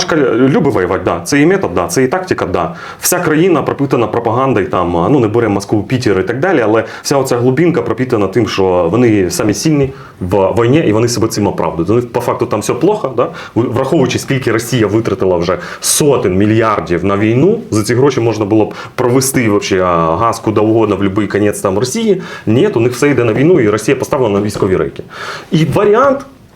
Рашка любить воювати, да. Це і метод, да, це і тактика, да. Вся країна пропитана пропагандою, там, ну не беремо Москву, Пітер і так далі, але вся оця глубинка пропитана тим, що вони самі сильні в війні і вони себе цим оправдують. Вони по факту там все плохо, да? враховуючи, скільки Росія витратила вже сотень мільярдів на війну, за ці гроші можна було б провести вообще газ куди угодно в будь-який кінець там Росії. Ні, у них все йде на війну, і Росія поставлена на військові рейки. І варіант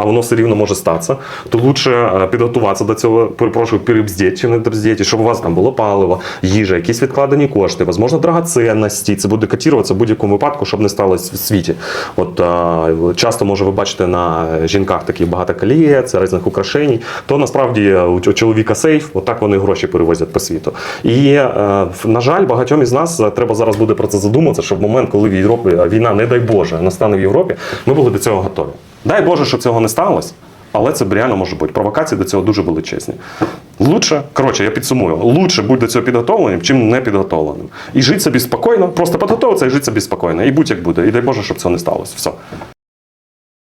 А воно все рівно може статися, то лучше е, підготуватися до цього, перепрошую, перебздіти чи не добздіти, щоб у вас там було паливо, їжа, якісь відкладені кошти, можливо, драгоценності. Це буде котіруватися в будь-якому випадку, щоб не сталося в світі. От е, часто може ви бачите на жінках такі багато колієць, різних украшень. То насправді у чоловіка сейф, отак вони гроші перевозять по світу. І е, на жаль, багатьом із нас е, треба зараз буде про це задуматися, щоб в момент, коли в Європі е, війна, не дай Боже, настане в Європі, ми були до цього готові. Дай Боже, щоб цього не сталося. Але це реально може бути. Провокації до цього дуже величезні. Лучше, коротше, я підсумую, лучше будь до цього підготовленим, чим не підготовленим. І жити собі спокійно, просто підготовитися і жити собі спокійно. І будь як буде. І дай Боже, щоб цього не сталося. Все.